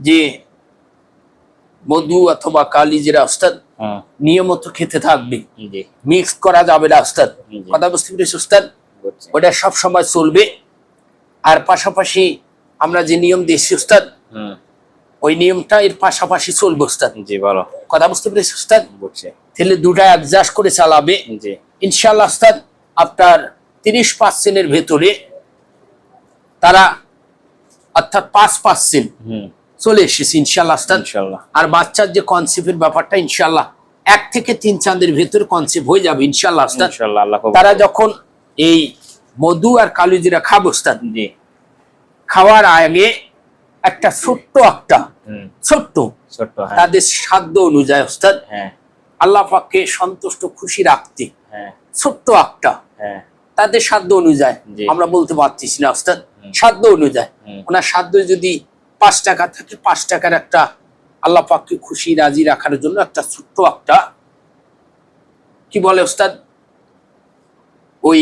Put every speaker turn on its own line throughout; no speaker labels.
যে মধু অথবা কালিজিরা ওস্তাদ
হুম
নিয়মিত খেতে থাকবে। মিক্স করা যাবে না ওস্তাদ কথা বুঝতে পেরেছি ওস্তাদ ওটা সব সময় চলবে। আর পাশাপাশি আমরা যে নিয়ম দিয়েছি ওস্তাদ ওই নিয়মটা এর পাশাপাশি চলবে ওস্তাদ
জি
কথা বুঝতে পেরেছি ওস্তাদ তাহলে দুটা অ্যাডজাস্ট করে চালাবে।
জি।
ইনশাল্লাহ ওস্তাদ আপনার তিরিশ পার্সেন্টের ভেতরে তারা অর্থাৎ পাঁচ পার্সেন্ট চলে এসেছে ইনশাল্লাহ
ইনশাল্লাহ
আর বাচ্চার যে কনসেপ্টের ব্যাপারটা ইনশাল্লাহ এক থেকে তিন চাঁদের ভেতর কনসেপ্ট হয়ে যাবে ইনশাল্লাহ তারা যখন এই মধু আর কালুজিরা খাব খাওয়ার আগে একটা ছোট্ট একটা ছোট্ট
হ্যাঁ।
তাদের সাধ্য অনুযায়ী ওস্তাদ
হ্যাঁ।
আল্লাহ পাককে সন্তুষ্ট খুশি রাখতে
হ্যাঁ।
ছোট্ট একটা
হ্যাঁ।
তাদের সাধ্য অনুযায়ী আমরা বলতে পারতেছি না ওস্তাদ সাধ্য অনুযায়ী। ওনার সাধ্য যদি পাঁচ টাকা থাকে পাঁচ টাকার একটা আল্লাহ পাককে খুশি রাজি রাখার জন্য একটা ছোট্ট একটা কি বলে ওস্তাদ? ওই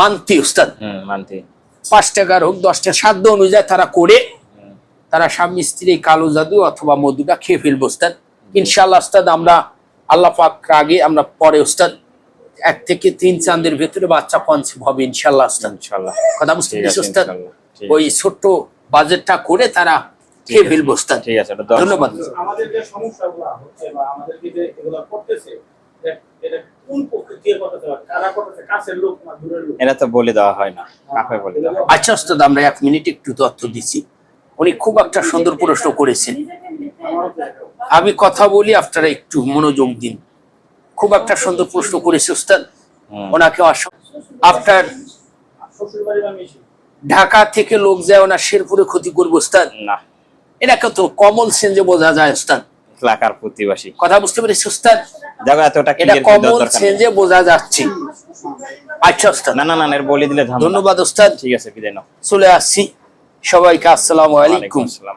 মানতি ওস্তাদ।
মানতি।
পাঁচ টাকার হোক দশ টাকা সাধ্য অনুযায়ী তারা করে তারা স্বামী স্ত্রী কালো জাদু অথবা মধুটা খেয়ে ফেলব ওস্তাদ। ইনশাল্লাহ ওস্তাদ আমরা আল্লাহ পাক আগে আমরা পরে ওস্তাদ এক থেকে তিন চাঁদের ভেতরে বাচ্চা কনসেপ্ট হবে ইনশাল্লাহ ওস্তাদ।
ইনশাল্লাহ
কথা বুঝতে ওস্তাদ? ওই ছোট্ট বাজেটটা করে তারা ফেলব ওস্তাদ
ঠিক আছে
ধন্যবাদ।
আমাদের যে সমস্যাগুলো হচ্ছে বা আমাদেরকে যে এগুলো করতেছে এটা- এটা কোন পক্ষে দিয়ে করতেছে বা কারা করতেছে কাছের লোক না দূরের লোক?
এটা তো বলে দেওয়া হয় না কাকে বলে দেওয়া
আচ্ছা ওস্তাদ আমরা এক মিনিট একটু তথ্য দিচ্ছি। উনি খুব একটা সুন্দর প্রশ্ন করেছেন।
আমারও তো এটা।
আমি কথা বলি আপনারা একটু মনোযোগ দিন। খুব একটা সুন্দর প্রশ্ন করেছে ওস্তাদ। ওনাকে আপনার ঢাকা থেকে লোক যায় ওনার শেরপুরে ক্ষতি করব ওস্তাদ।
না।
এটাকে কত কমন সেন্সে বোঝা যায় ওস্তাদ
এলাকার প্রতিবাসী।
কথা বুঝতে পেরেছি ওস্তাদ
দেখো এতটা
এটা কমন সেন্সে বোঝা যাচ্ছে। আচ্ছা ওস্তাদ
না না না এর বলে দিলে।
ধন্যবাদ। ওস্তাদ
ঠিক আছে বিদায় নাও।
চলে আসছি। সবাইকে আসসালামু আলাইকুম।
আসসালাম।